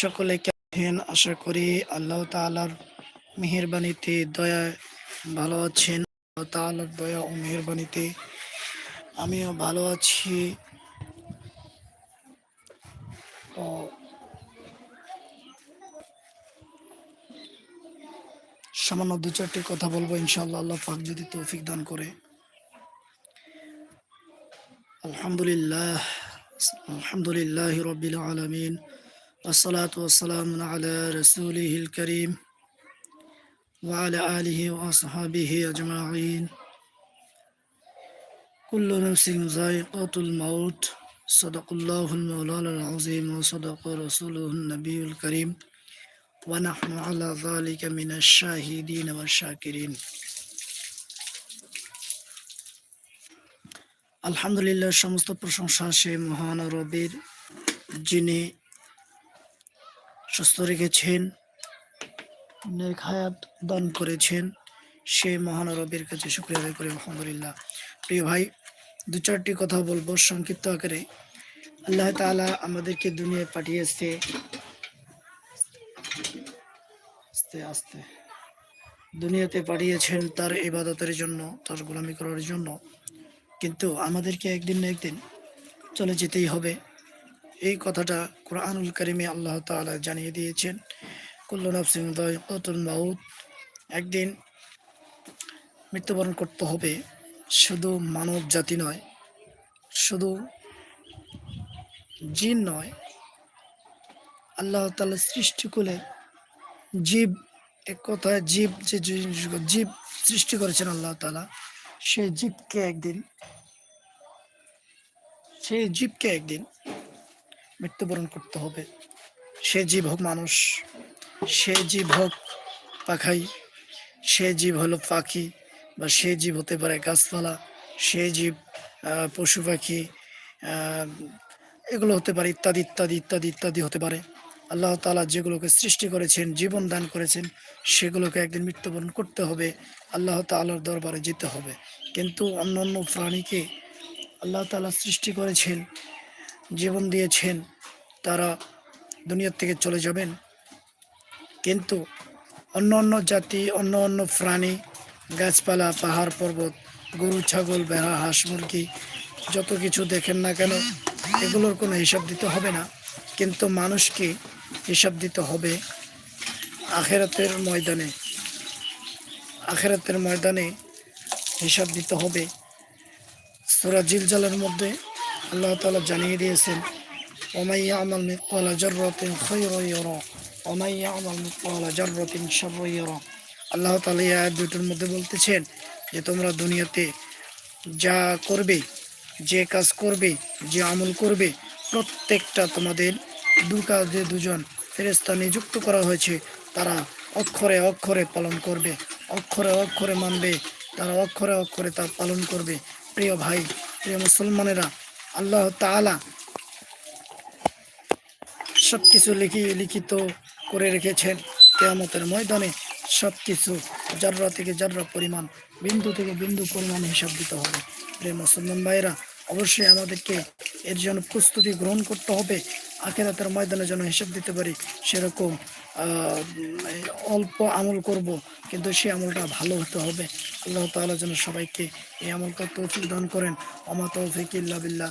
সকলে কেমন আশা করি আল্লাহ তাআলার মেহেরবানিতে দয়ায় ভালো আছেন। আল্লাহ তাআলার দয়া ও মেহেরবানিতে আমিও ভালো আছি। তো সামান্য দু চারটি কথা বলব ইনশাল্লাহ আল্লাহ পাক যদি তৌফিক দান করে। আলহামদুলিল্লাহ আলহামদুলিল্লাহ রবিল আলমিন। والصلاة والسلام على رسوله الكريم وعلى آله وأصحابه أجمعين كل نفس ذائقة الموت صدق الله المولانا العظيم وصدق رسوله النبي الكريم ونحن على ذلك من الشاهدين والشاكرين আলহামদুলিল্লাহ সমস্ত প্রশংসা সে মহান রবির যিনি সুস্থ রেখেছেন। নেক হায়াত দান করেছেন। সে মহান রবির কাছে শুক্রিয়া আদায় করি, আলহামদুলিল্লাহ। প্রিয় ভাই, দু চারটি কথা বলব সংক্ষিপ্ত আকারে। আল্লাহ তাআলা আমাদেরকে দুনিয়ায় পাঠিয়েছে। আস্তে আস্তে। দুনিয়াতে পাঠিয়েছেন তার ইবাদতের জন্য, তার গোলামি করার জন্য। কিন্তু আমাদেরকে একদিন না একদিন চলে যেতেই হবে। এই কথাটা কোরআনুল করিমে আল্লাহ তাআলা জানিয়ে দিয়েছেন। কুল্লু নাফসিন যায়িকাতুল মাউত, একদিন মৃত্যুবরণ করতে হবে। শুধু মানব জাতি নয়, শুধু জিন নয়, আল্লাহ তাআলা সৃষ্টি করে জীব, এক কথায় জীব, যে জীব সৃষ্টি করেছেন আল্লাহ তালা সেই জীবকে একদিন, সেই জীবকে একদিন মৃত্যুবরণ করতে হবে। সে জীব হোক মানুষ, সে জীব হোক পাখাই, সে জীব হলো পাখি বা সে জীব হতে পারে গাছপালা, সে জীব পশু পাখি এগুলো হতে পারে ইত্যাদি ইত্যাদি ইত্যাদি ইত্যাদি হতে পারে। আল্লাহ তালা যেগুলোকে সৃষ্টি করেছেন, জীবন দান করেছেন, সেগুলোকে একদিন মৃত্যুবরণ করতে হবে, আল্লাহ তালার দরবারে যেতে হবে। কিন্তু অন্য অন্য প্রাণীকে আল্লাহ তাআলা সৃষ্টি করেছেন জীবন দিয়েছেন, তারা দুনিয়ার থেকে চলে যাবেন। কিন্তু অন্য অন্য জাতি, অন্য অন্য প্রাণী, গাছপালা, পাহাড়, পর্বত, গরু, ছাগল বেড়া হাঁস, মুরগি, যত কিছু দেখেন না কেন, এগুলোর কোনো হিসাব দিতে হবে না। কিন্তু মানুষকে হিসাব দিতে হবে আখেরাতের ময়দানে। আখেরাতের ময়দানে হিসাব দিতে হবে। সুরা জিলজালের মধ্যে আল্লাহ তালা জানিয়ে দিয়েছেন ওমাইয়া আমল মিকলা জররতিন খৈর অমাইয়া আমল মিকলা জররতিন সবর আল্লাহ তালা ইয়া দুটোর মধ্যে বলতেছেন যে, তোমরা দুনিয়াতে যা করবে, যে কাজ করবে, যে আমল করবে, প্রত্যেকটা তোমাদের দু কাজে দুজন ফেরেস্তা নিযুক্ত করা হয়েছে। তারা অক্ষরে অক্ষরে পালন করবে, অক্ষরে অক্ষরে মানবে, তারা অক্ষরে অক্ষরে তা পালন করবে। প্রিয় ভাই, প্রিয় মুসলমানেরা আল্লাহ তাআলা সব কিছু লিখি লিখিত করে রেখেছেন কেয়ামতের ময়দানে। সব কিছু জাররা থেকে জাররা পরিমাণ, বিন্দু থেকে বিন্দু পরিমাণ হিসাব দিতে হবে। প্রিয় মুসলমান ভাইরা অবশ্যই আমাদেরকে এর জন্য প্রস্তুতি গ্রহণ করতে হবে। আখেরাতের ময়দানে যেন হিসাব দিতে পারি, সেরকম অল্প আমল করব, কিন্তু সেই আমলটা ভালো হতে হবে। আল্লাহ তাআলা যেন সবাইকে এই আমলটা তৌফিক দান করেন। অমা তৌফিক বিল্লাহ।